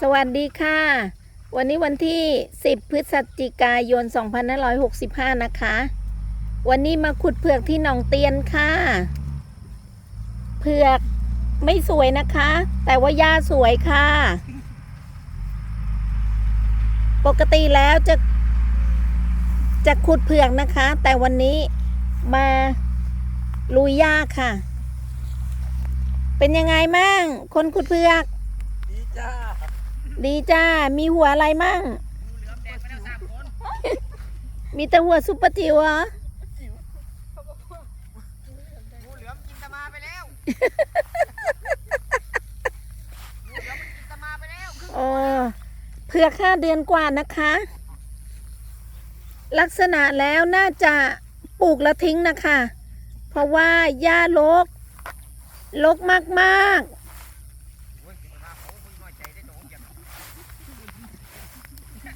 สวัสดีค่ะ วันนี้วันที่ 10 พฤศจิกายน 2565 นะคะ วันนี้มาขุดเผือกที่หนองเตียนค่ะ เผือกไม่สวยนะคะ แต่ว่าหญ้าสวยค่ะ ปกติแล้วจะ จะขุดเผือกนะคะ แต่วันนี้มาลุยหญ้าค่ะ เป็นยังไงมั่งคนขุดเผือก ดีจ้า ดีจ้า มีหัวอะไรมั่งเหลือมแดงไปแล้วสามคนมีแต่หัวซุปเปอร์จิ๋วเหรองูเหลือมกินตะมาไปแล้วงูเหลือมมันกินตะมาไปแล้วครึ่งโอ้เผือกห้าเดือนกว่านะคะ ลักษณะแล้วน่าจะปลูกแล้วทิ้งนะคะ เพราะว่าหญ้าลกลกมากโอ้ยกินตะมาเขาคุยน้อยใจได้หนองอย่าง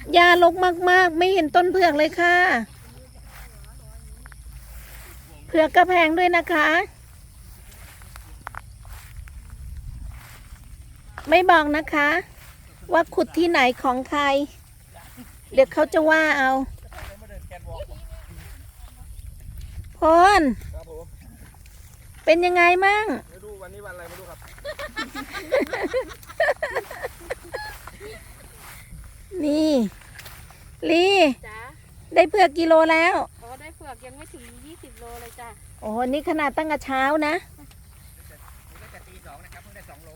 ๆ หญ้าลกมาก ๆ ไม่เห็นต้นเผือกเลยค่ะ เผือกกระแพงด้วยนะคะ ไม่บอกนะคะ ว่าขุดที่ไหนของใคร เดี๋ยวเขาจะว่าเอามาเดินแกนวอล์กพรครับผมเป็นยังไงมั่งไม่รู้วันนี้วันอะไรไม่รู้ครับ นี่ ลีจ้าได้เผือกกิโลแล้ว อ๋อได้เผือกยังไม่ถึง20โลเลยจ้ะโอ้โหนี่ขนาดตั้งแต่เช้านะนี่ก็จะตีสองนะครับเพิ่งได้สองโล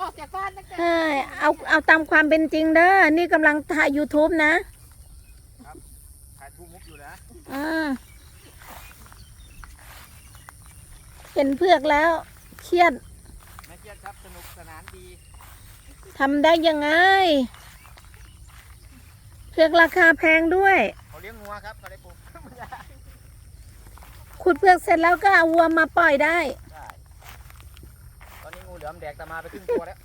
ออกจากบ้านนะจ๊ะใช่เอาเอาตามความเป็นจริงเด้อ นี่กำลังถ่าย YouTube นะขายทูมุกอยู่นะอืมเห็นเผือกแล้ว เครียดไม่เครียดครับสนุกสนานดี ทำได้ยังไง เผือกราคาแพงด้วย เขาเลี้ยงงัวครับเขาได้ปลูกขุดเผือกเสร็จแล้วก็เอาวัวมาปล่อยได้ใช่ตอนนี้งูเหลือมแดกตะมาไปครึ่งตัวแล้ว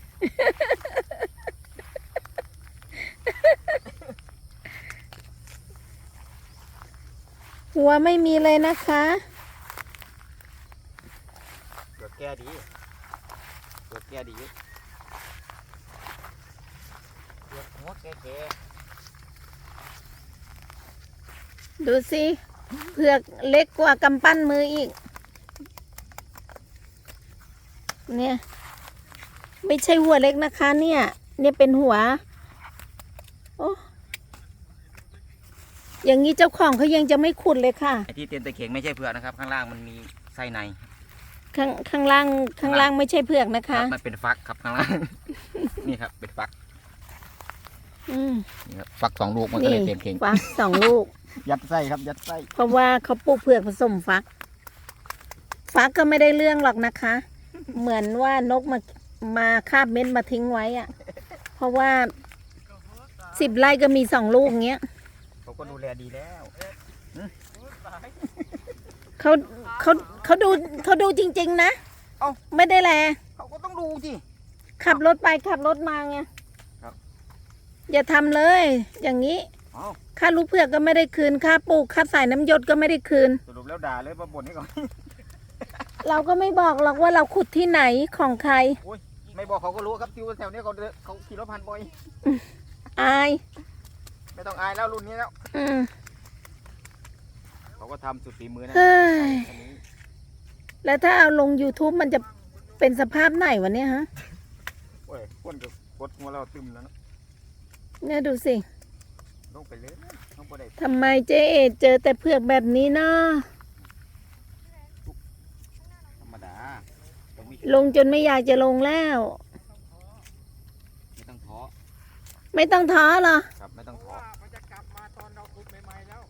หัวไม่มีเลยนะคะ เกิดแก่ดีเกิดแก่ดีเกิดหัวแก่ ดูสิเผือกเล็กกว่ากำปั้นมืออีก เนี่ย ไม่ใช่หัวเล็กนะคะเนี่ย เนี่ยเป็นหัว โอ้อย่างนี้เจ้าของเขายังจะไม่ขุดเลยค่ะ ไอ้ที่เตียนตะเข่งไม่ใช่เผือกนะครับ ข้างล่างมันมีไส้ในข้างข้างล่างข้างล่างไม่ใช่เผือกนะคคะรับมันเป็นฟักครับข้างล่าง นี่ครับเป็นฟักอืมนี่ครับฟักสองลูกมันก็นี่เลยเตียนเข่ง ฟักสองลูก ยัดไส้ครับยัดไส้เพราะว่าเขาปลูกเผือกผสมฟัก ฟักก็ไม่ได้เรื่องหรอกนะคะ เหมือนว่านกมามาคาบเม็ดมาทิ้งไว้อะเพราะว่าสิบไร่ก็มีสองลูกเงี้ยเขาก็ดูแลดีแล้วเขาเขาเขาดูเขาดูจริง ๆ นะเอ้าไม่ได้แลเขาก็ต้องดูสิขับรถไปขับรถมาไงครับอย่าทำเลย อย่างนี้ เอ้าค่าลูกเผือกก็ไม่ได้คืนค่าปลูกค่าใส่น้ำหยดก็ไม่ได้คืน สรุปแล้วด่าเลยมาบ่นให้ก่อน เราก็ไม่บอกหรอกว่าเราขุดที่ไหนของใคร โอ้ยไม่บอกเขาก็รู้ครับติวแถวเนี้ยเขาเดินเขาขี่รถผ่านบ่อย อาย ไม่ต้องอายแล้วรุ่นนี้แล้ว อืมเขาก็ทำสุดฝีมือนะเฮ้ยอันนี้แล้วถ้าเอาลง YouTube มันจะเป็นสภาพไหนวะเนี่ยฮะ โอ้ยคนก็กดหัวเราตึมแล้วเนอะเนี่ยดูสิ ลงไปเลยลงไปได้ทำไมเจ๊เอเจอแต่เผือกแบบนี้เนาะธรรมดาต้องมีลงจนไม่อยากจะลงแล้ว ไม่ต้องท้อไม่ต้องท้อหรอ ครับไม่ต้องท้อมันจะกลับมาตอนเราขุดใหม่ๆแล้ว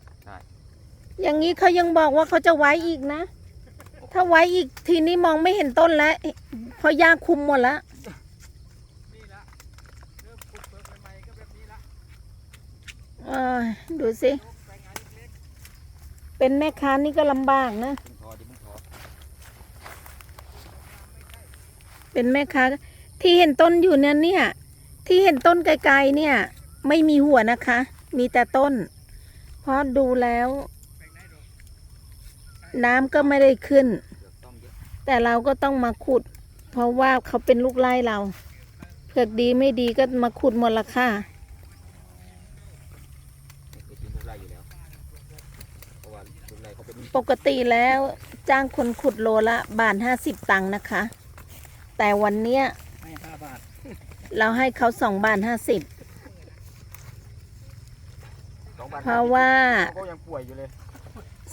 อย่างนี้เขายังบอกว่าเขาจะไว้อีกนะ ถ้าไว้อีกทีนี้มองไม่เห็นต้นแล้วเพราะหญ้าคุมหมดแล้ว นี่ละเริ่มขุดเปลือกใหม่ๆก็แบบนี้ละ เอ้ย ดูสิ เป็นแม่ค้านี่ก็ลำบากนะ เป็นแม่ค้า ที่เห็นต้นอยู่เนี่ยเนี่ย ที่เห็นต้นไกลๆเนี่ย ไม่มีหัวนะคะ มีแต่ต้น เพราะดูแล้ว น้ำก็ไม่ได้ขึ้น แต่เราก็ต้องมาขุด เพราะว่าเขาเป็นลูกไล่เรา เผือกดีไม่ดีก็มาขุดหมดละค่ะ ไม่เคยกินทุกไร่อยู่แล้ว เพราะว่าทุกไร่เขาเป็นปกติแล้วจ้างคนขุดโลละบาทห้าสิบตังค์นะคะ แต่วันเนี้ยให้ห้าบาท เราให้เขาสองบาทห้าสิบสองบาทเพราะว่าเขาก็ยังป่วยอยู่เลย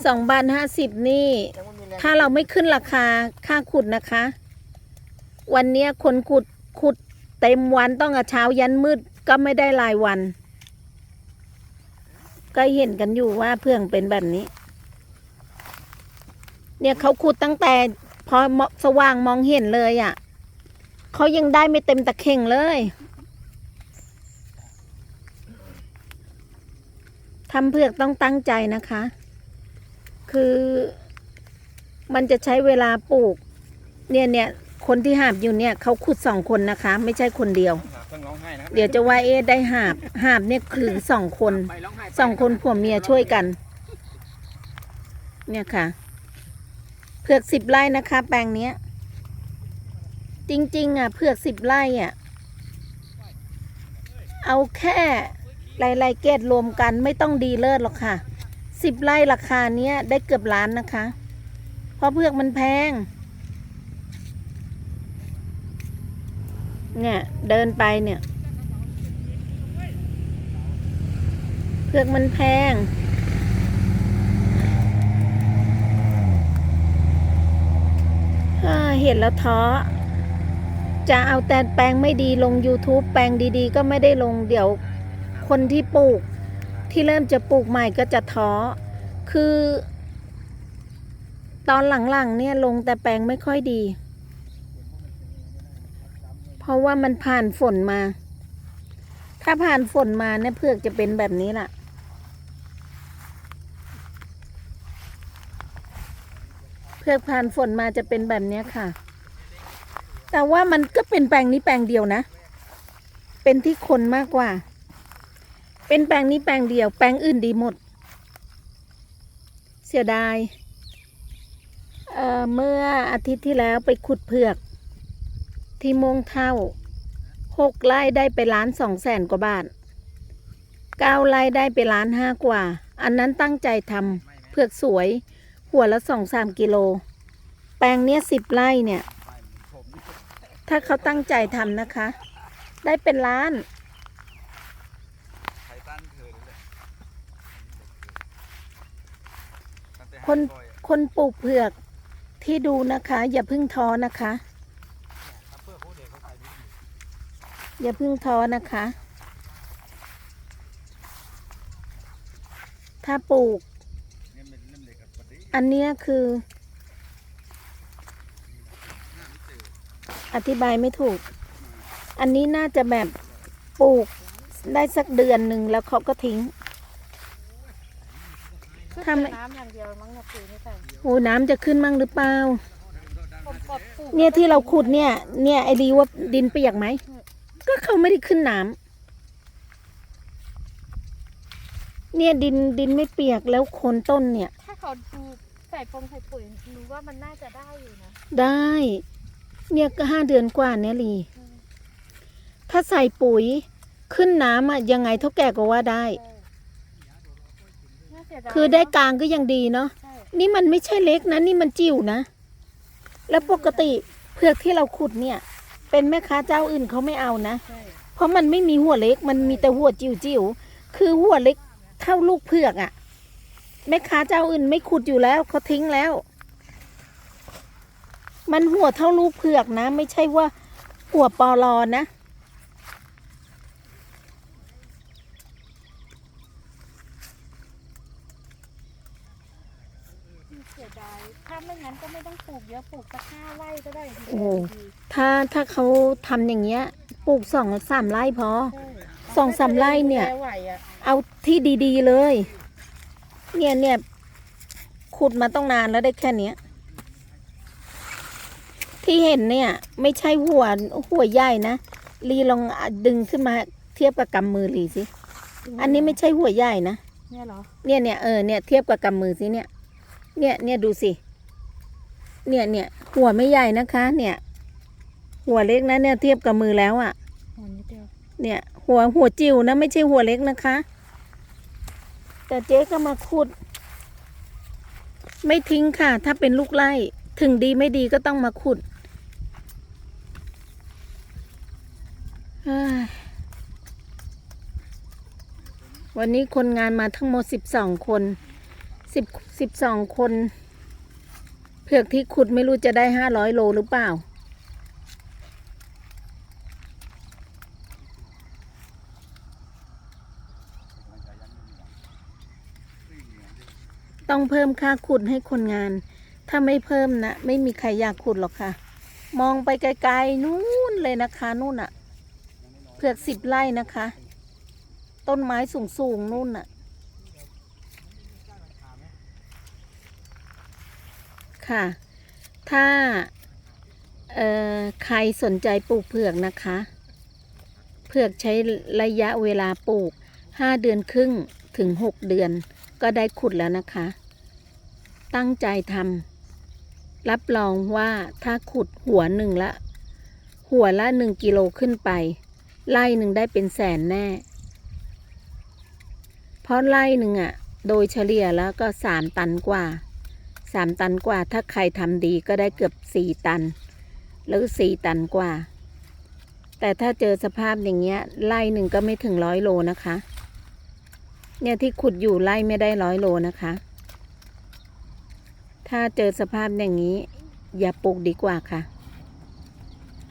สองบาทห้าสิบนี่ ยังไม่มีแรงถ้าเราไม่ขึ้นราคาค่าขุดนะคะ วันเนี้ยคนขุดขุดเต็มวันต้องกับเช้ายันมืดก็ไม่ได้รายวัน ก็เห็นกันอยู่ว่าเพื่องเป็นแบบนี้ เนี่ยเขาขุดตั้งแต่พอมสว่างมองเห็นเลยอะ่ะเขายังได้ไม่เต็มตะเข่งเลยทำเผือกต้องตั้งใจนะคะ คือมันจะใช้เวลาปลูก เนี่ยเนี่ยคนที่หาบอยู่เนี่ยเขาขุดสองคนนะคะ ไม่ใช่คนเดียวเครื่องร้องไห้นะครับเดี๋ยวจะว่าเอ๊ะได้หาบหาบเนี่ยคือสองคนไปร้องไห้ไปสองคนผัวเมียช่วยกัน เนี่ยค่ะเผือกสิบไร่นะคะ แปลงเนี้ย จริง ๆ อะ เผือกสิบไร่อะ เอาแค่หลายๆเกตรวมกันไม่ต้องดีเลิศหรอกค่ะสิบไร่ราคาเนี้ยได้เกือบล้านนะคะ เพราะเผือกมันแพง เนี่ยเดินไปเนี่ย เผือกมันแพง อ่า เห็นแล้วท้อ จะเอาแต่แปลงไม่ดีลง YouTube แปลงดีๆ ก็ไม่ได้ลงเดี๋ยวคนที่ปลูก ที่เริ่มจะปลูกใหม่ก็จะท้อ คือ ตอนหลังๆเนี่ยลงแต่แปลงไม่ค่อยดี เพราะว่ามันผ่านฝนมา ถ้าผ่านฝนมาเนี่ยเผือกจะเป็นแบบนี้ล่ะ เผือกผ่านฝนมาจะเป็นแบบเนี้ยค่ะ แต่ว่ามันก็เป็นแปลงนี้แปลงเดียวนะ เป็นที่คนมากกว่า เป็นแปลงนี้แปลงเดียว แปลงอื่นดีหมด เสียดายเเมื่ออาทิตย์ที่แล้วไปขุดเผือก ที่มงเท่าหกไร่ได้ไปล้านสองแสนกว่าบาทเก้าไร่ได้ไปล้านห้ากว่า อันนั้นตั้งใจทำเผือกสวย หัวละสองสามกิโล แปลงเนี้ยสิบไร่เนี่ย ถ้าเขาตั้งใจทำนะคะ ได้เป็นล้าน คนคนปลูกเผือกที่ดูนะคะ อย่าเพึ่งท้อนะคะ อย่าเพึ่งท้อนะคะ ถ้าปลูก อันเนี้ยคือ อธิบายไม่ถูก อันนี้น่าจะแบบปลูกได้สักเดือนหนึ่งแล้วเขาก็ทิ้งขึ้นทำไมแต่น้ำอย่างเดียวมั้งเนี่ยปุ๋ยไม่ใส่โอ้น้ำจะขึ้นมั่งหรือเปล่า ผมกดปลูกเนี่ยที่เราขุดเนี่ย เนี่ยไอ้ดีว่าดินเปียกไหม ก็เขาไม่ได้ขึ้นน้ำเนี่ยดินดินไม่เปียกแล้วโคนต้นเนี่ยถ้า เขาดูใส่ปงใส่ปุ๋ยรู้ว่ามันน่าจะได้อยู่นะได้ เนี่ยก็ห้าเดือนกว่าเนี่ยลีถ้าใส่ปุ๋ยขึ้นน้ำอะยังไงเท่าแก่ก็ว่าได้ใช่น่าเสียดายคือได้เนกลางก็ยังดีเนาะใช่นี่มันไม่ใช่เล็กนะ นี่มันจิ๋วนะ แล้วปกติเผือกที่เราขุดเนี่ย เป็นแม่ค้าเจ้าอื่นเขาไม่เอานะ ใช่เพราะมันไม่มีหัวเล็กมันมีแต่หัวจิ๋วจิ๋วๆคือหัวเล็กเท่าลูกเผือกอะ่ะ แม่ค้าเจ้าอื่นไม่ขุดอยู่แล้วเขาทิ้งแล้ว มันหัวเท่าลูกเผือกนะ ไม่ใช่ว่าหัวปอลอนะเสียดายถ้าไม่งั้นก็ไม่ต้องปลูกเยอะปลูกสักห้าไร่ก็ได้โอ้ถ้าถ้าเขาทำอย่างเงี้ย ปลูกสองสามไร่พอใช่สองสามไร่เนี่ยแกไหวอะเอาที่ดีๆเลย เนี่ยเนี่ยขุดมาต้องนานแล้วได้แค่เนี้ย ที่เห็นเนี่ย ไม่ใช่หัวหัวใหญ่นะลีลองดึงขึ้นมาเทียบกับกำมือลีสิอันนี้ไม่ใช่หัวใหญ่นะเนี่ยเหรอเนี่ยเนี่ยเออเนี่ยเทียบกับกำมือสิเนี่ย เนี่ยเนี่ยดูสิเนี่ยเนี่ยหัวไม่ใหญ่นะคะ เนี่ย หัวเล็กนะเนี่ยเทียบกับมือแล้วอะ่ะโหอนนิดเดียวเนี่ย หัวหัวจิ๋วนะไม่ใช่หัวเล็กนะคะ แต่เจ๊ก็มาขุด ไม่ทิ้งค่ะ ถ้าเป็นลูกไล่ถึงดีไม่ดีก็ต้องมาขุดวันนี้คนงานมาทั้งหมดสิบสองคนสิบสิบสองคน เผือกที่ขุดไม่รู้จะได้ห้าร้อยโลหรือเปล่า ต้องเพิ่มค่าขุดให้คนงาน ถ้าไม่เพิ่มนะ ไม่มีใครอยากขุดหรอกค่ะ มองไปไกลๆนู่นเลยนะคะนู่นอะเผือกสิบไร่นะคะ ต้นไม้สูงๆนู่นอะค่ะ ถ้าเอ่อใครสนใจปลูกเผือกนะคะ เผือกใช้ระยะเวลาปลูกห้าเดือนครึ่งถึงหกเดือน ก็ได้ขุดแล้วนะคะ ตั้งใจทำรับรองว่าถ้าขุดหัวหนึ่งละ หัวละหนึ่งกิโลขึ้นไป ไล่หนึ่งได้เป็นแสนแน่ เพราะไล่หนึ่งอะ่ะ โดยเฉลี่ยแล้วก็สามตันกว่าสามตันกว่า ถ้าใครทำดีก็ได้เกือบสี่ตัน หรือสี่ตันกว่า แต่ถ้าเจอสภาพอย่างเงี้ยไล่หนึ่งก็ไม่ถึงร้อยโลนะคะ เนี่ยที่ขุดอยู่ไล่ไม่ได้ร้อยโลนะคะ ถ้าเจอสภาพอย่างนี้ อย่าปลูกดีกว่าค่ะ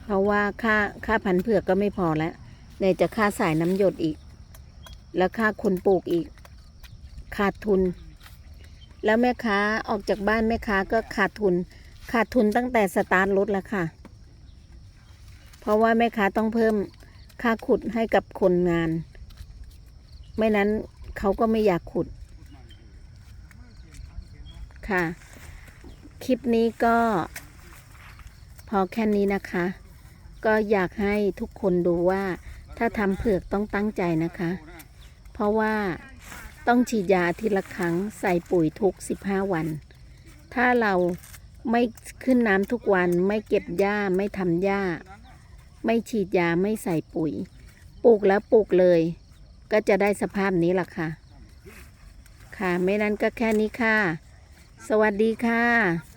เพราะว่าค่าค่าพันเผือกก็ไม่พอแล้วในจะค่าสายน้ำหยดอีก แล้วค่าคนปลูกอีก ขาดทุน แล้วแม่ค้าออกจากบ้านแม่ค้าก็ขาดทุน ขาดทุนตั้งแต่สตาร์ทรถแล้วค่ะ เพราะว่าแม่ค้าต้องเพิ่มค่าขุดให้กับคนงาน ไม่นั้น เขาก็ไม่อยากขุด ค่ะ คลิปนี้ก็ พอแค่นี้นะคะ ก็อยากให้ทุกคนดูว่า ถ้าทำเผือกต้องตั้งใจนะคะ เพราะว่าต้องฉีดยาทิตย์ละครั้งใส่ปุ๋ยทุก 15 วัน ถ้าเราไม่ขึ้นน้ำทุกวันไม่เก็บหญ้าไม่ทำหญ้า ไม่ฉีดยาไม่ใส่ปุ๋ย ปลูกแล้วปลูกเลย ก็จะได้สภาพนี้ล่ะค่ะ ค่ะ ไม่นั้นก็แค่นี้ค่ะ สวัสดีค่ะ